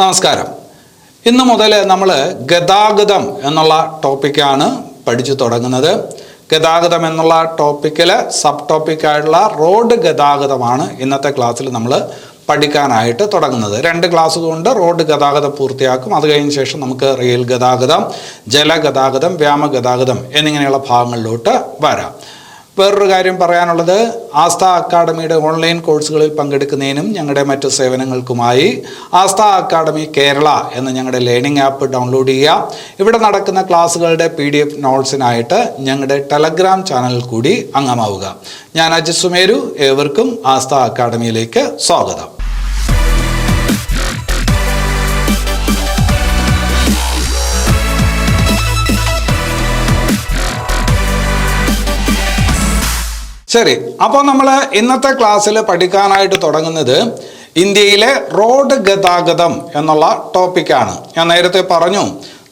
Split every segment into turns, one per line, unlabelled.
നമസ്കാരം. ഇന്ന് മുതൽ നമ്മൾ ഗതാഗതം എന്നുള്ള ടോപ്പിക്കാണ് പഠിച്ചു തുടങ്ങുന്നത്. ഗതാഗതം എന്നുള്ള ടോപ്പിക്കിൽ സബ് ടോപ്പിക്കായിട്ടുള്ള റോഡ് ഗതാഗതമാണ് ഇന്നത്തെ ക്ലാസ്സിൽ നമ്മൾ പഠിക്കാനായിട്ട് തുടങ്ങുന്നത്. രണ്ട് ക്ലാസ് കൊണ്ട് റോഡ് ഗതാഗതം പൂർത്തിയാക്കും. അത് കഴിഞ്ഞ ശേഷം നമുക്ക് റെയിൽ ഗതാഗതം ജലഗതാഗതം വ്യോമഗതാഗതം എന്നിങ്ങനെയുള്ള ഭാഗങ്ങളിലോട്ട് വരാം. വേറൊരു കാര്യം പറയാനുള്ളത് ആസ്ഥ അക്കാഡമിയുടെ ഓൺലൈൻ കോഴ്സുകളിൽ പങ്കെടുക്കുന്നതിനും ഞങ്ങളുടെ മറ്റു സേവനങ്ങൾക്കുമായി ആസ്ഥ അക്കാഡമി കേരള എന്ന ഞങ്ങളുടെ ലേണിംഗ് ആപ്പ് ഡൗൺലോഡ് ചെയ്യുക. ഇവിടെ നടക്കുന്ന ക്ലാസ്സുകളുടെ പി ഡി എഫ് നോട്ട്സിനായിട്ട് ഞങ്ങളുടെ ടെലഗ്രാം ചാനലിൽ കൂടി അംഗമാവുക. ഞാൻ അജിത് സുമേരു ഏവർക്കും ആസ്ഥ അക്കാഡമിയിലേക്ക് സ്വാഗതം. ശരി അപ്പോൾ നമ്മൾ ഇന്നത്തെ ക്ലാസ്സിൽ പഠിക്കാനായിട്ട് തുടങ്ങുന്നത് ഇന്ത്യയിലെ റോഡ് ഗതാഗതം എന്നുള്ള ടോപ്പിക്കാണ് ഞാൻ നേരത്തെ പറഞ്ഞു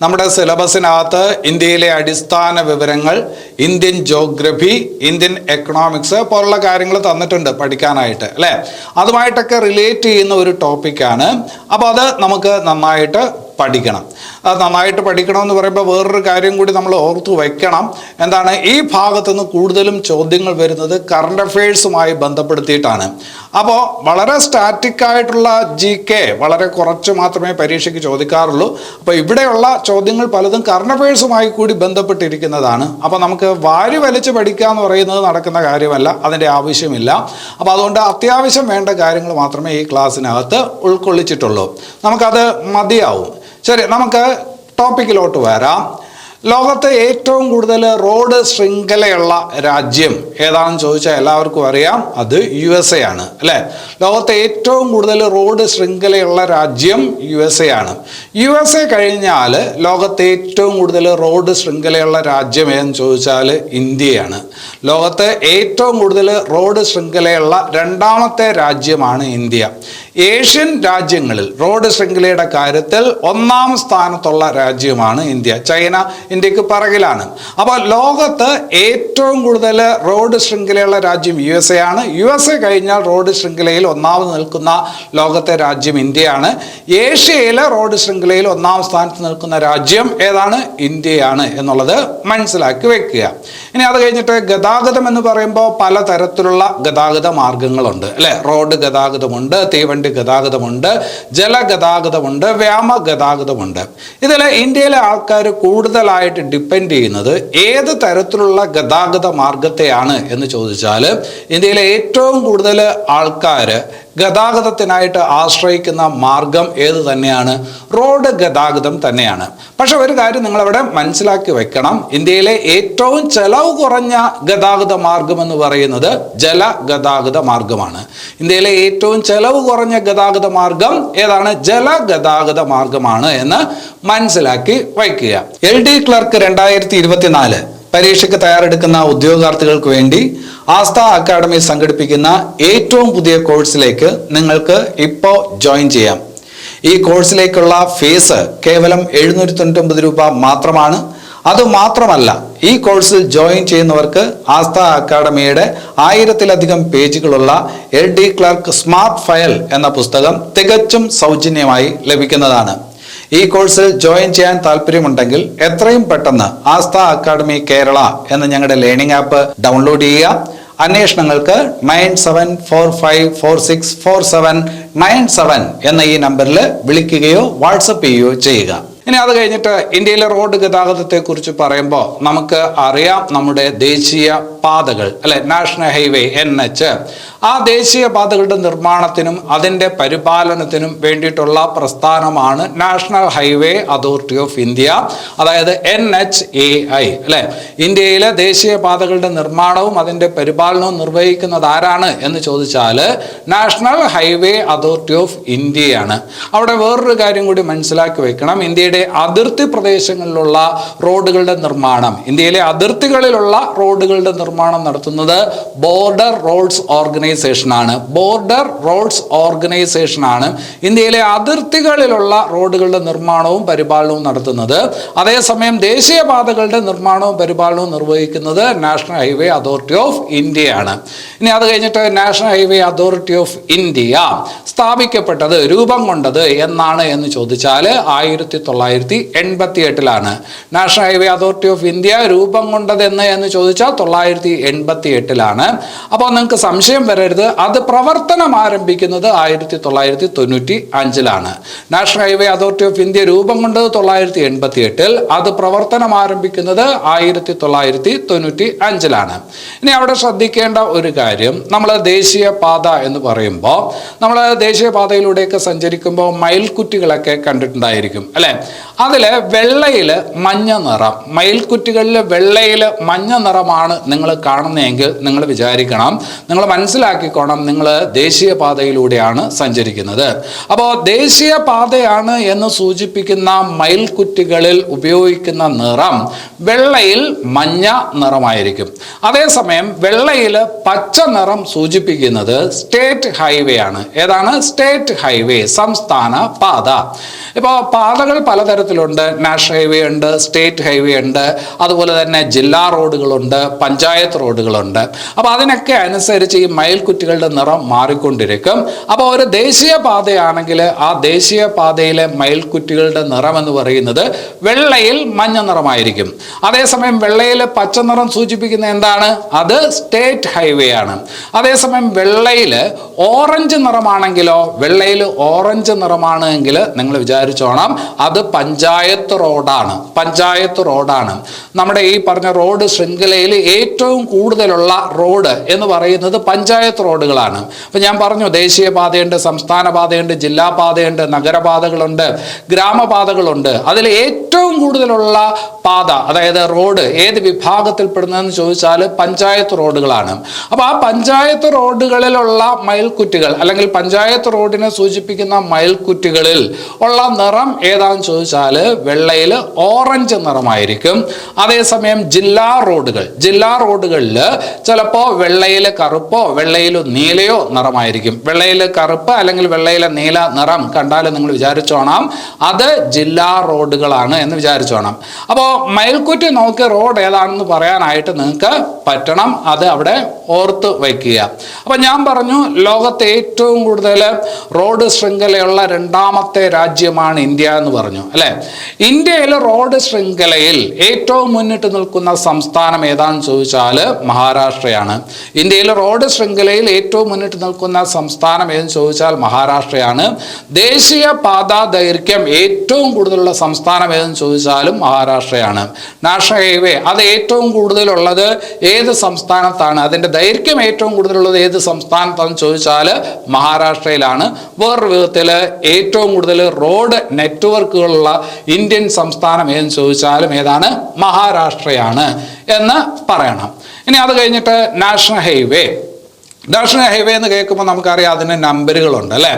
നമ്മുടെ സിലബസിനകത്ത് ഇന്ത്യയിലെ അടിസ്ഥാന വിവരങ്ങൾ ഇന്ത്യൻ ജോഗ്രഫി ഇന്ത്യൻ എക്കണോമിക്സ് പോലുള്ള കാര്യങ്ങൾ തന്നിട്ടുണ്ട് പഠിക്കാനായിട്ട് അല്ലേ? അതുമായിട്ടൊക്കെ റിലേറ്റ് ചെയ്യുന്ന ഒരു ടോപ്പിക്കാണ് അപ്പോൾ അത് നമുക്ക് നന്നായിട്ട് പഠിക്കണം. അത് നന്നായിട്ട് പഠിക്കണം എന്ന് പറയുമ്പോൾ വേറൊരു കാര്യം കൂടി നമ്മൾ ഓർത്തു വയ്ക്കണം എന്താണ്? ഈ ഭാഗത്തുനിന്ന് കൂടുതലും ചോദ്യങ്ങൾ വരുന്നത് കറണ്ട് അഫയേഴ്സുമായി ബന്ധപ്പെടുത്തിയിട്ടാണ്. അപ്പോൾ വളരെ സ്റ്റാറ്റിക് ആയിട്ടുള്ള ജി കെ വളരെ കുറച്ച് മാത്രമേ പരീക്ഷയ്ക്ക് ചോദിക്കാറുള്ളൂ. അപ്പോൾ ഇവിടെയുള്ള ചോദ്യങ്ങൾ പലതും കറണ്ട് അഫയേഴ്സുമായി കൂടി ബന്ധപ്പെട്ടിരിക്കുന്നതാണ്. അപ്പോൾ നമുക്ക് വാരി വലിച്ച് പഠിക്കുക എന്ന് പറയുന്നത് നടക്കുന്ന കാര്യമല്ല അതിന്റെ ആവശ്യമില്ല. അപ്പോൾ അതുകൊണ്ട് അത്യാവശ്യം വേണ്ട കാര്യങ്ങൾ മാത്രമേ ഈ ക്ലാസ്സിനകത്ത് ഉൾക്കൊള്ളിച്ചിട്ടുള്ളൂ. നമുക്കത് മതിയാവും. ശരി നമുക്ക് ടോപ്പിക്കിലോട്ട് വരാം. ലോകത്തെ ഏറ്റവും കൂടുതൽ റോഡ് ശൃംഖലയുള്ള രാജ്യം ഏതാണെന്ന് ചോദിച്ചാൽ എല്ലാവർക്കും അറിയാം അത് യു എസ് എ ആണ് അല്ലേ? ലോകത്തെ ഏറ്റവും കൂടുതൽ റോഡ് ശൃംഖലയുള്ള രാജ്യം യു എസ് എ ആണ്. യു എസ് എ കഴിഞ്ഞാൽ ലോകത്തെ ഏറ്റവും കൂടുതൽ റോഡ് ശൃംഖലയുള്ള രാജ്യം ഏതെന്ന് ചോദിച്ചാൽ ഇന്ത്യയാണ്. ലോകത്തെ ഏറ്റവും കൂടുതൽ റോഡ് ശൃംഖലയുള്ള രണ്ടാമത്തെ രാജ്യമാണ് ഇന്ത്യ. ഏഷ്യൻ രാജ്യങ്ങളിൽ റോഡ് ശൃംഖലയുടെ കാര്യത്തിൽ ഒന്നാം സ്ഥാനത്തുള്ള രാജ്യമാണ് ഇന്ത്യ. ചൈന ഇന്ത്യയ്ക്ക് പിറകിലാണ്. അപ്പോൾ ലോകത്ത് ഏറ്റവും കൂടുതൽ റോഡ് ശൃംഖലയുള്ള രാജ്യം യു എസ് എ ആണ്. യു എസ് എ കഴിഞ്ഞാൽ റോഡ് ശൃംഖലയിൽ ഒന്നാമത് നിൽക്കുന്ന ലോകത്തെ രാജ്യം ഇന്ത്യയാണ്. ഏഷ്യയിലെ റോഡ് ശൃംഖലയിൽ ഒന്നാം സ്ഥാനത്ത് നിൽക്കുന്ന രാജ്യം ഏതാണ്? ഇന്ത്യയാണ് എന്നുള്ളത് മനസ്സിലാക്കി വെക്കുക. ഇനി അത് കഴിഞ്ഞിട്ട് ഗതാഗതം എന്ന് പറയുമ്പോൾ പലതരത്തിലുള്ള ഗതാഗത മാർഗങ്ങളുണ്ട്. അല്ലേ? റോഡ് ഗതാഗതമുണ്ട് തീവണ്ടി ഗതാഗതമുണ്ട് ജലഗതാഗതമുണ്ട് വ്യാമ ഗതാഗതമുണ്ട് ഇതിൽ ഇന്ത്യയിലെ ആൾക്കാർ കൂടുതലായിട്ട് ഡിപ്പെൻഡ് ചെയ്യുന്നത് ഏത് തരത്തിലുള്ള ഗതാഗത മാർഗത്തെയാണ് എന്ന് ചോദിച്ചാൽ ഇന്ത്യയിലെ ഏറ്റവും കൂടുതൽ ആൾക്കാർ ഗതാഗതത്തിനായിട്ട് ആശ്രയിക്കുന്ന മാർഗം ഏത് തന്നെയാണ്? റോഡ് ഗതാഗതം തന്നെയാണ്. പക്ഷെ ഒരു കാര്യം നിങ്ങളവിടെ മനസ്സിലാക്കി വെക്കണം. ഇന്ത്യയിലെ ഏറ്റവും ചെലവ് കുറഞ്ഞ ഗതാഗത മാർഗം എന്ന് പറയുന്നത് ജല ജലഗതാഗത മാർഗമാണ്. ഇന്ത്യയിലെ ഏറ്റവും ചെലവ് കുറഞ്ഞ ഗതാഗത മാർഗം ഏതാണ്? ജലഗതാഗത മാർഗമാണ് എന്ന് മനസ്സിലാക്കി വയ്ക്കുക. എൽ ഡി ക്ലർക്ക് രണ്ടായിരത്തി ഇരുപത്തിനാല് പരീക്ഷയ്ക്ക് തയ്യാറെടുക്കുന്ന ഉദ്യോഗാർത്ഥികൾക്ക് വേണ്ടി ആസ്ഥ അക്കാഡമി സംഘടിപ്പിക്കുന്ന ഏറ്റവും പുതിയ കോഴ്സിലേക്ക് നിങ്ങൾക്ക് ഇപ്പോൾ ജോയിൻ ചെയ്യാം. ഈ കോഴ്സിലേക്കുള്ള ഫീസ് കേവലം എഴുന്നൂറ്റി തൊണ്ണൂറ്റൊമ്പത് രൂപ മാത്രമാണ്. അതുമാത്രമല്ല ഈ കോഴ്സിൽ ജോയിൻ ചെയ്യുന്നവർക്ക് ആസ്ഥ അക്കാഡമിയുടെ ആയിരത്തിലധികം പേജുകളുള്ള L D clerk smart file എന്ന പുസ്തകം തികച്ചും സൗജന്യമായി ലഭിക്കുന്നതാണ്. ഈ കോഴ്സിൽ ജോയിൻ ചെയ്യാൻ താല്പര്യമുണ്ടെങ്കിൽ എത്രയും പെട്ടെന്ന് ആസ്ഥ അക്കാദമി കേരള എന്ന ഞങ്ങളുടെ ലേണിംഗ് ആപ്പ് ഡൗൺലോഡ് ചെയ്യുക. അന്വേഷണങ്ങൾക്ക് nine seven four five four six four seven nine seven എന്ന ഈ നമ്പറിൽ വിളിക്കുകയോ വാട്സപ്പ് ചെയ്യുകയോ ചെയ്യുക. ഇനി അത് കഴിഞ്ഞിട്ട് ഇന്ത്യയിലെ റോഡ് ഗതാഗതത്തെക്കുറിച്ച് പറയുമ്പോൾ നമുക്ക് അറിയാം നമ്മുടെ ദേശീയ പാതകൾ അല്ലെ നാഷണൽ ഹൈവേ എൻ എച്ച്. ആ ദേശീയ പാതകളുടെ നിർമ്മാണത്തിനും അതിന്റെ പരിപാലനത്തിനും വേണ്ടിയിട്ടുള്ള പ്രസ്ഥാനമാണ് national highway authority of India അതായത് എൻ എച്ച് എ ഐ അല്ലെ. ഇന്ത്യയിലെ ദേശീയ പാതകളുടെ നിർമ്മാണവും അതിന്റെ പരിപാലനവും നിർവഹിക്കുന്നത് ആരാണ് എന്ന് ചോദിച്ചാൽ നാഷണൽ ഹൈവേ അതോറിറ്റി ഓഫ് ഇന്ത്യയാണ്. അവിടെ വേറൊരു കാര്യം കൂടി മനസ്സിലാക്കി വെക്കണം. ഇന്ത്യയുടെ ഇന്ത്യയുടെ അതിർത്തി പ്രദേശങ്ങളിലുള്ള റോഡുകളുടെ നിർമ്മാണം. ഇന്ത്യയിലെ അതിർത്തികളിലുള്ള റോഡുകളുടെ നിർമ്മാണം നടത്തുന്നത് ബോർഡർ റോഡ്സ് ഓർഗനൈസേഷൻ ആണ് ബോർഡർ റോഡ്സ് ഓർഗനൈസേഷൻ ആണ് ഇന്ത്യയിലെ അതിർത്തികളിലുള്ള റോഡുകളുടെ നിർമ്മാണവും പരിപാലനവും നടത്തുന്നത്. അതേസമയം ദേശീയപാതകളുടെ നിർമ്മാണവും പരിപാലനവും നിർവഹിക്കുന്നത് നാഷണൽ ഹൈവേ അതോറിറ്റി ഓഫ് ഇന്ത്യയാണ്. ഇനി അത് കഴിഞ്ഞിട്ട് national highway authority of India സ്ഥാപിക്കപ്പെട്ടത് രൂപം കൊണ്ടത് എന്നാണ് എന്ന് ചോദിച്ചാൽ ആയിരത്തി തൊള്ളായിരത്തി എൺപത്തി എട്ടിലാണ് national highway authority of India രൂപം കൊണ്ടത് എന്ന് ചോദിച്ചാൽ തൊള്ളായിരത്തി എൺപത്തി എട്ടിലാണ് അപ്പോൾ നിങ്ങൾക്ക് സംശയം വരരുത്. അത് പ്രവർത്തനം ആരംഭിക്കുന്നത് ആയിരത്തി തൊള്ളായിരത്തി തൊണ്ണൂറ്റി അഞ്ചിലാണ് national highway authority of India രൂപം കൊണ്ടത് തൊള്ളായിരത്തി എൺപത്തി എട്ടിൽ അത് പ്രവർത്തനം ആരംഭിക്കുന്നത് ആയിരത്തി തൊള്ളായിരത്തി തൊണ്ണൂറ്റി അഞ്ചിലാണ് ഇനി അവിടെ ശ്രദ്ധിക്കേണ്ട ഒരു കാര്യം. നമ്മൾ ദേശീയ പാത എന്ന് പറയുമ്പോൾ നമ്മൾ ദേശീയ പാതയിലൂടെയൊക്കെ സഞ്ചരിക്കുമ്പോൾ മയിൽക്കുറ്റികളൊക്കെ കണ്ടിട്ടുണ്ടായിരിക്കും അല്ലേ? അതിൽ വെള്ളയിൽ മഞ്ഞ നിറം. മയിൽക്കുറ്റികളിൽ വെള്ളയിൽ മഞ്ഞ നിറമാണ് നിങ്ങൾ കാണുന്നതെങ്കിൽ നിങ്ങൾ വിചാരിക്കണം. നിങ്ങൾ മനസ്സിലാക്കിക്കോണം നിങ്ങൾ ദേശീയപാതയിലൂടെയാണ് സഞ്ചരിക്കുന്നത്. അപ്പോൾ ദേശീയപാതയാണ് എന്ന് സൂചിപ്പിക്കുന്ന മയിൽക്കുറ്റികളിൽ ഉപയോഗിക്കുന്ന നിറം വെള്ളയിൽ മഞ്ഞ നിറമായിരിക്കും. അതേസമയം വെള്ളയിൽ പച്ച നിറം സൂചിപ്പിക്കുന്നത് സ്റ്റേറ്റ് ഹൈവേ ആണ് ഏതാണ്? സ്റ്റേറ്റ് ഹൈവേ സംസ്ഥാന പാത. ഇപ്പോൾ പാതകൾ പലതരത്തിലുണ്ട്. നാഷണൽ ഹൈവേ ഉണ്ട് സ്റ്റേറ്റ് ഹൈവേ ഉണ്ട് അതുപോലെ തന്നെ ജില്ലാ റോഡുകളുണ്ട് പഞ്ചായത്ത് റോഡുകളുണ്ട്. അപ്പോൾ അതിനൊക്കെ അനുസരിച്ച് ഈ മയിൽക്കുറ്റികളുടെ നിറം മാറിക്കൊണ്ടിരിക്കും. അപ്പോൾ ഒരു ദേശീയ പാതയാണെങ്കിൽ ആ ദേശീയ പാതയിലെ മയിൽക്കുറ്റികളുടെ നിറം എന്ന് പറയുന്നത് വെള്ളയിൽ മഞ്ഞ നിറമായിരിക്കും. അതേസമയം വെള്ളയിൽ പച്ച നിറം സൂചിപ്പിക്കുന്ന എന്താണ്? അത് സ്റ്റേറ്റ് ഹൈവേ ആണ്. അതേസമയം വെള്ളയിൽ ഓറഞ്ച് നിറമാണെങ്കിലോ വെള്ളയിൽ ഓറഞ്ച് നിറമാണ് എങ്കിൽ നിങ്ങൾ വിചാരിച്ചോണം അത് പഞ്ചായത്ത് റോഡാണ്. പഞ്ചായത്ത് റോഡാണ്. നമ്മുടെ ഈ പറഞ്ഞ റോഡ് ശൃംഖലയിൽ ഏറ്റവും കൂടുതലുള്ള റോഡ് എന്ന് പറയുന്നത് പഞ്ചായത്ത് റോഡുകളാണ്. അപ്പം ഞാൻ പറഞ്ഞു ദേശീയപാതയുണ്ട് സംസ്ഥാന പാതയുണ്ട് ജില്ലാ നഗരപാതകളുണ്ട് ഗ്രാമപാതകളുണ്ട്. അതിൽ ഏറ്റവും കൂടുതലുള്ള പാത അതായത് റോഡ് ഏത് വിഭാഗത്തിൽപ്പെടുന്നതെന്ന് ചോദിച്ചാൽ പഞ്ചായത്ത് റോഡുകളാണ്. അപ്പോൾ ആ പഞ്ചായത്ത് റോഡുകളിലുള്ള മയിൽക്കുറ്റികൾ അല്ലെങ്കിൽ പഞ്ചായത്ത് റോഡിനെ സൂചിപ്പിക്കുന്ന മയിൽക്കുറ്റികളിൽ ഉള്ള നിറം ഏതാണെന്ന് ചോദിച്ചാൽ വെള്ളയിൽ ഓറഞ്ച് നിറമായിരിക്കും. അതേസമയം ജില്ലാ റോഡുകൾ. ജില്ലാ റോഡുകളിൽ ചിലപ്പോൾ വെള്ളയിൽ കറുപ്പോ വെള്ളയിൽ നീലയോ നിറമായിരിക്കും. വെള്ളയിൽ കറുപ്പ് അല്ലെങ്കിൽ വെള്ളയിലെ നീല നിറം കണ്ടാൽ നിങ്ങൾ വിചാരിച്ചോണം അത് ജില്ലാ റോഡുകളാണ് എന്ന് വിചാരിച്ചോണം അപ്പോൾ മയിൽക്കുറ്റി നോക്കി റോഡ് ഏതാണെന്ന് പറയാനായിട്ട് നിങ്ങൾക്ക് പറ്റണം. അത് അവിടെ ഓർത്ത് വയ്ക്കുക. അപ്പോൾ ഞാൻ പറഞ്ഞു ലോകത്തെ ഏറ്റവും കൂടുതൽ റോഡ് ശൃംഖലയുള്ള രണ്ടാമത്തെ രാജ്യമാണ് ഇന്ത്യ എന്ന് പറഞ്ഞു. അല്ലേ? ഇന്ത്യയിലെ റോഡ് ശൃംഖലയിൽ ഏറ്റവും മുന്നിട്ട് നിൽക്കുന്ന സംസ്ഥാനം ഏതാണെന്ന് ചോദിച്ചാൽ മഹാരാഷ്ട്രയാണ്. ഇന്ത്യയിലെ റോഡ് ശൃംഖലയിൽ ഏറ്റവും മുന്നിട്ട് നിൽക്കുന്ന സംസ്ഥാനം ഏതെന്ന് ചോദിച്ചാൽ മഹാരാഷ്ട്രയാണ്. ദേശീയ പാതാ ദൈർഘ്യം ഏറ്റവും കൂടുതലുള്ള സംസ്ഥാനം ഏതെന്ന് ചോദിച്ചാലും മഹാരാഷ്ട്രയാണ്. നാഷണൽ ഹൈവേ അത് ഏറ്റവും കൂടുതലുള്ളത് ഏത് സംസ്ഥാനത്താണ്? അതിന്റെ ദൈർഘ്യം ഏറ്റവും കൂടുതലുള്ളത് ഏത് സംസ്ഥാനത്താണെന്ന് ചോദിച്ചാൽ മഹാരാഷ്ട്രയിലാണ്. വേറൊരു വിധത്തിൽ ഏറ്റവും കൂടുതൽ റോഡ് നെറ്റ്വർക്കുകളുള്ള ഇന്ത്യൻ സംസ്ഥാനം ഏതെന്ന് ചോദിച്ചാലും ഏതാണ്? മഹാരാഷ്ട്രയാണ് എന്ന് പറയണം. ഇനി അത് കഴിഞ്ഞിട്ട് നാഷണൽ ഹൈവേ നാഷണൽ ഹൈവേ എന്ന് കേൾക്കുമ്പോൾ നമുക്കറിയാം അതിന് നമ്പറുകളുണ്ട് അല്ലേ?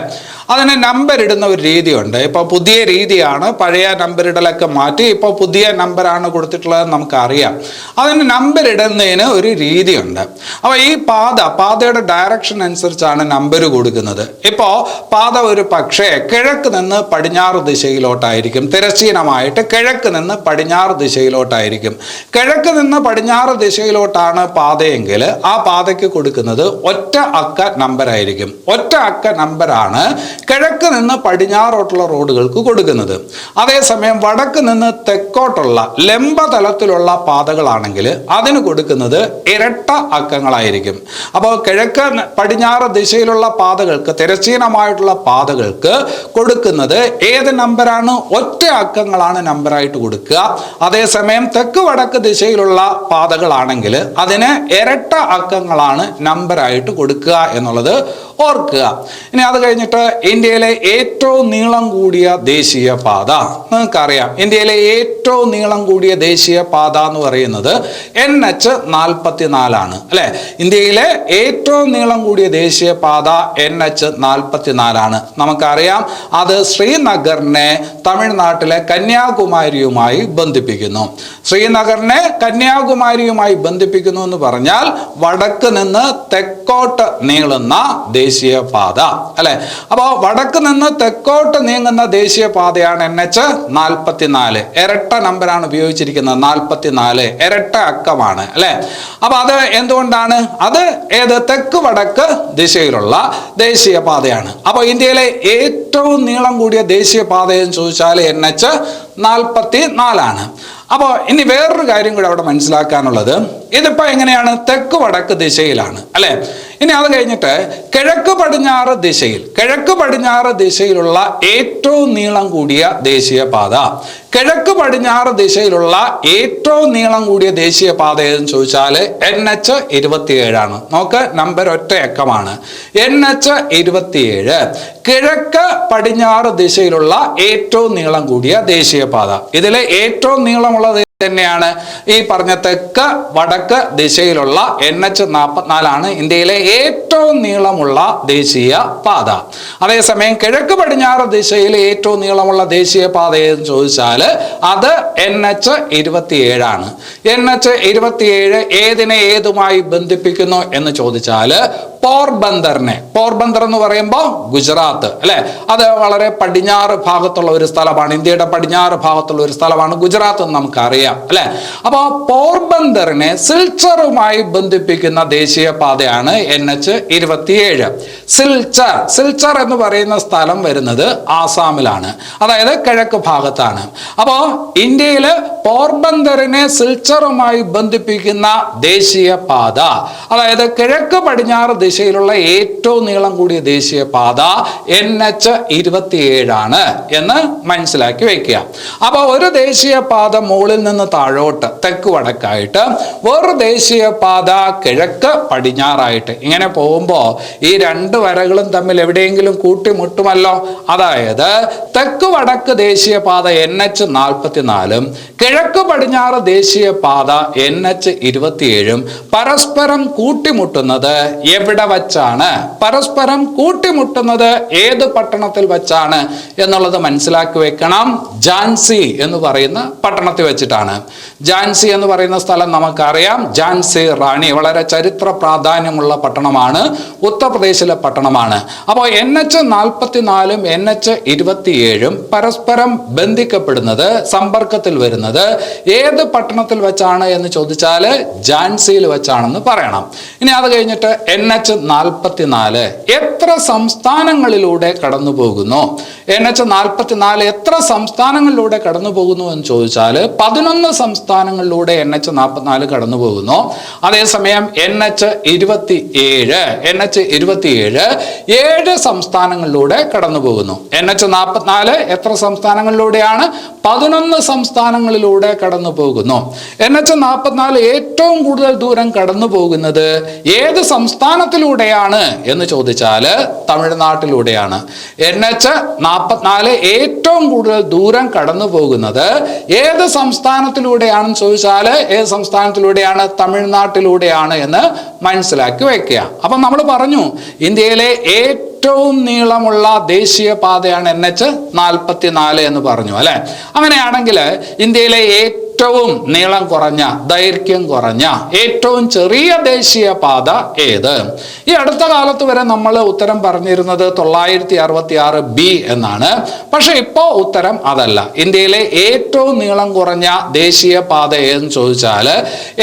അതിന് നമ്പർ ഇടുന്ന ഒരു രീതിയുണ്ട്. ഇപ്പോൾ പുതിയ രീതിയാണ് പഴയ നമ്പർ ഇടലൊക്കെ മാറ്റി ഇപ്പോൾ പുതിയ നമ്പറാണ് കൊടുത്തിട്ടുള്ളതെന്ന് നമുക്കറിയാം. അതിന് നമ്പർ ഇടുന്നതിന് ഒരു രീതിയുണ്ട്. അപ്പോൾ ഈ പാത പാതയുടെ ഡയറക്ഷൻ അനുസരിച്ചാണ് നമ്പർ കൊടുക്കുന്നത്. ഇപ്പോൾ പാത ഒരു പക്ഷേ കിഴക്ക് നിന്ന് പടിഞ്ഞാറ് ദിശയിലോട്ടായിരിക്കും. തിരശ്ചീനമായിട്ട് കിഴക്ക് നിന്ന് പടിഞ്ഞാറ് ദിശയിലോട്ടായിരിക്കും. കിഴക്ക് നിന്ന് പടിഞ്ഞാറ് ദിശയിലോട്ടാണ് പാതയെങ്കിൽ ആ പാതയ്ക്ക് കൊടുക്കുന്നത് ഒറ്റ അക്ക നമ്പറായിരിക്കും ഒറ്റ അക്ക നമ്പറാണ് കിഴക്ക് നിന്ന് പടിഞ്ഞാറോട്ടുള്ള റോഡുകൾക്ക് കൊടുക്കുന്നത്. അതേസമയം വടക്ക് നിന്ന് തെക്കോട്ടുള്ള ലംബതലത്തിലുള്ള പാതകളാണെങ്കിൽ അതിന് കൊടുക്കുന്നത് ഇരട്ട അക്കങ്ങളായിരിക്കും. അപ്പോൾ കിഴക്ക് പടിഞ്ഞാറ് ദിശയിലുള്ള പാതകൾക്ക് തിരശ്ചീനമായിട്ടുള്ള പാതകൾക്ക് കൊടുക്കുന്നത് ഏത് നമ്പറാണ് ഒറ്റ അക്കങ്ങളാണ് നമ്പറായിട്ട് കൊടുക്കുക. അതേസമയം തെക്ക് വടക്ക് ദിശയിലുള്ള പാതകളാണെങ്കിൽ അതിന് ഇരട്ട അക്കങ്ങളാണ് നമ്പറായിട്ട് കൊടുക്കുക എന്നുള്ളത് ഓർക്കുക. ഇനി അത് കഴിഞ്ഞിട്ട് ഇന്ത്യയിലെ ഏറ്റവും നീളം കൂടിയ ദേശീയ പാത. നിങ്ങൾക്കറിയാം ഇന്ത്യയിലെ ഏറ്റവും നീളം കൂടിയ ദേശീയ പാത എന്ന് പറയുന്നത് എൻ എച്ച് നാൽപ്പത്തിനാലാണ് അല്ലേ? ഇന്ത്യയിലെ ഏറ്റവും നീളം കൂടിയ ദേശീയ പാത എൻ എച്ച് നാൽപ്പത്തിനാലാണ് നമുക്കറിയാം അത് ശ്രീനഗറിനെ തമിഴ്നാട്ടിലെ കന്യാകുമാരിയുമായി ബന്ധിപ്പിക്കുന്നു. ശ്രീനഗറിനെ കന്യാകുമാരിയുമായി ബന്ധിപ്പിക്കുന്നു എന്ന് പറഞ്ഞാൽ വടക്ക് നിന്ന് തെക്കോട്ട് നീളുന്ന ദേശീയ പാത അല്ലെ? അപ്പോൾ വടക്ക് നിന്ന് തെക്കോട്ട് നീങ്ങുന്ന ദേശീയപാതയാണ് എൻ എച്ച് നാൽപ്പത്തിനാല് ഇരട്ട നമ്പറാണ് ഉപയോഗിച്ചിരിക്കുന്നത് നാൽപ്പത്തിനാല് ഇരട്ട അക്കമാണ് അല്ലെ? അപ്പൊ അത് എന്തുകൊണ്ടാണ്? അത് ഏത്? തെക്ക് വടക്ക് ദിശയിലുള്ള ദേശീയപാതയാണ്. അപ്പോൾ ഇന്ത്യയിലെ ഏറ്റവും നീളം കൂടിയ ദേശീയ പാതയെന്ന് ചോദിച്ചാൽ എൻ എച്ച് നാൽപ്പത്തി നാലാണ് അപ്പോൾ ഇനി വേറൊരു കാര്യം കൂടെ അവിടെ മനസ്സിലാക്കാനുള്ളത്. ഇതിപ്പോൾ എങ്ങനെയാണ്? തെക്ക് വടക്ക് ദിശയിലാണ് അല്ലെ? ഇനി അത് കഴിഞ്ഞിട്ട് കിഴക്ക് പടിഞ്ഞാറ് ദിശയിൽ കിഴക്ക് പടിഞ്ഞാറ് ദിശയിലുള്ള ഏറ്റവും നീളം കൂടിയ ദേശീയപാത കിഴക്ക് പടിഞ്ഞാറ് ദിശയിലുള്ള ഏറ്റവും നീളം കൂടിയ ദേശീയപാത ഏതെന്ന് ചോദിച്ചാൽ എൻ എച്ച് ഇരുപത്തിയേഴാണ്. നോക്ക് നമ്പർ ഒറ്റ അക്കമാണ്. എൻ എച്ച് ഇരുപത്തിയേഴ്. കിഴക്ക് പടിഞ്ഞാറ് ദിശയിലുള്ള ഏറ്റവും നീളം കൂടിയ ദേശീയപാത ഇതിലെ ഏറ്റവും നീളമുള്ളത് തന്നെയാണ് ഈ പറഞ്ഞ തെക്ക് വടക്ക് ദിശയിലുള്ള എൻ എച്ച് നാൽപ്പത്തിനാലാണ് ഇന്ത്യയിലെ ഏറ്റവും നീളമുള്ള ദേശീയ പാത. അതേസമയം കിഴക്ക് പടിഞ്ഞാറ് ദിശയിൽ ഏറ്റവും നീളമുള്ള ദേശീയ പാത എന്ന് ചോദിച്ചാൽ അത് എൻ എച്ച് ഇരുപത്തിയേഴാണ്. എൻ എച്ച് ഇരുപത്തിയേഴ് ഏതിനെ ഏതുമായി ബന്ധിപ്പിക്കുന്നു എന്ന് ചോദിച്ചാൽ പോർബന്ദറിനെ. പോർബന്ദർ എന്ന് പറയുമ്പോൾ ഗുജറാത്ത് അല്ലെ? അത് വളരെ പടിഞ്ഞാറ് ഭാഗത്തുള്ള ഒരു സ്ഥലമാണ്. ഇന്ത്യയുടെ പടിഞ്ഞാറ് ഭാഗത്തുള്ള ഒരു സ്ഥലമാണ് ഗുജറാത്ത് എന്ന് നമുക്കറിയാം അല്ലെ? അപ്പോൾ പോർബന്ദറിനെ സിൽച്ചറുമായി ബന്ധിപ്പിക്കുന്ന ദേശീയ പാതയാണ് എൻ എച്ച് ഇരുപത്തിയേഴ്. സിൽച്ചർ സിൽച്ചർ എന്ന് പറയുന്ന സ്ഥലം വരുന്നത് ആസാമിലാണ്. അതായത് കിഴക്ക് ഭാഗത്താണ്. അപ്പോൾ ഇന്ത്യയിൽ പോർബന്ദറിനെ സിൽച്ചറുമായി ബന്ധിപ്പിക്കുന്ന ദേശീയ പാത അതായത് കിഴക്ക് പടിഞ്ഞാറ് ദിശയിലുള്ള ഏറ്റവും നീളം കൂടിയ ദേശീയ പാത എൻ എച്ച് ഇരുപത്തിയേഴാണ് എന്ന് മനസ്സിലാക്കി വെക്കുക. അപ്പോൾ ഒരു ദേശീയ പാത മുകളിൽ നിന്ന് താഴോട്ട് തെക്ക് വടക്കായിട്ട് വേറൊരു ദേശീയ പാത കിഴക്ക് പടിഞ്ഞാറായിട്ട്. ഇങ്ങനെ പോകുമ്പോൾ ഈ രണ്ട് വരകളും തമ്മിൽ എവിടെയെങ്കിലും കൂട്ടിമുട്ടുമല്ലോ? അതായത് തെക്ക് വടക്ക് ദേശീയ പാത എൻ എച്ച് നാൽപ്പത്തിനാലും കിഴക്ക് പടിഞ്ഞാറ് ദേശീയ പാത എൻ എച്ച് ഇരുപത്തിയേഴും പരസ്പരം കൂട്ടിമുട്ടുന്നത് എവിടെ? വച്ചാണ് പരസ്പരം കൂട്ടിമുട്ടുന്നത് ഏത് പട്ടണത്തിൽ വച്ചാണ് എന്നുള്ളത് മനസ്സിലാക്കി വെക്കണം. ജാൻസി എന്ന് പറയുന്ന പട്ടണത്തിൽ വെച്ചിട്ടാണ്. ജാൻസി എന്ന് പറയുന്ന സ്ഥലം നമുക്കറിയാം. ജാൻസി റാണി വളരെ ചരിത്ര പ്രാധാന്യമുള്ള പട്ടണമാണ്. ഉത്തർപ്രദേശിലെ പട്ടണമാണ്. അപ്പോൾ എൻ എച്ച് നാൽപ്പത്തിനാലും എൻ എച്ച് ഇരുപത്തിയേഴും പരസ്പരം ബന്ധിക്കപ്പെടുന്നത് സമ്പർക്കത്തിൽ വരുന്നത് ഏത് പട്ടണത്തിൽ വെച്ചാണ് എന്ന് ചോദിച്ചാൽ ജാൻസിയിൽ വെച്ചാണെന്ന് പറയണം. ഇനി അത് കഴിഞ്ഞിട്ട് എൻ എച്ച് നാൽപ്പത്തിനാല് എത്ര സംസ്ഥാനങ്ങളിലൂടെ കടന്നു പോകുന്നു എൻ എച്ച് നാൽപ്പത്തിനാല് എത്ര സംസ്ഥാനങ്ങളിലൂടെ കടന്നു പോകുന്നു എന്ന് ചോദിച്ചാൽ പതിനൊന്ന് സംസ്ഥാനങ്ങളിലൂടെ എൻ എച്ച് നാൽപ്പത്തിനാല് കടന്നു പോകുന്നു അതേസമയം എൻ എച്ച് ഇരുപത്തി ഏഴ് എൻ എച്ച് ഇരുപത്തിയേഴ് ഏഴ് സംസ്ഥാനങ്ങളിലൂടെ കടന്നു പോകുന്നു എൻ എച്ച് നാൽപ്പത്തിനാല് എത്ര സംസ്ഥാനങ്ങളിലൂടെയാണ്? പതിനൊന്ന് സംസ്ഥാനങ്ങളിലൂടെ കടന്നു പോകുന്നു എൻ എച്ച് നാൽപ്പത്തിനാല് ഏറ്റവും കൂടുതൽ ദൂരം കടന്നു പോകുന്നത് ഏത് സംസ്ഥാനത്തിലൂടെയാണ് എന്ന് ചോദിച്ചാൽ തമിഴ്നാട്ടിലൂടെയാണ്. എൻ എച്ച് നാൽപ്പത്തിനാല് ഏറ്റവും കൂടുതൽ ദൂരം കടന്നു പോകുന്നത് ഏത് സംസ്ഥാനത്തിലൂടെയാണെന്ന് ചോദിച്ചാൽ ഏത് സംസ്ഥാനത്തിലൂടെയാണ്? തമിഴ്നാട്ടിലൂടെയാണ് എന്ന് മനസ്സിലാക്കി വയ്ക്കുക അപ്പം നമ്മൾ പറഞ്ഞു ഇന്ത്യയിലെ ഏറ്റവും നീളമുള്ള ദേശീയ പാതയാണ് എൻ എച്ച് നാൽപ്പത്തി നാല് എന്ന് പറഞ്ഞു അല്ലെ? അങ്ങനെയാണെങ്കിൽ ഇന്ത്യയിലെ ഏറ്റവും നീളം കുറഞ്ഞ ദൈർഘ്യം കുറഞ്ഞ ഏറ്റവും ചെറിയ ദേശീയ പാത ഏത്? ഈ അടുത്ത കാലത്ത് വരെ നമ്മൾ ഉത്തരം പറഞ്ഞിരുന്നത് തൊള്ളായിരത്തി അറുപത്തി ആറ് ബി എന്നാണ്. പക്ഷെ ഇപ്പോൾ ഉത്തരം അതല്ല. ഇന്ത്യയിലെ ഏറ്റവും നീളം കുറഞ്ഞ ദേശീയ പാത ഏതെന്ന് ചോദിച്ചാൽ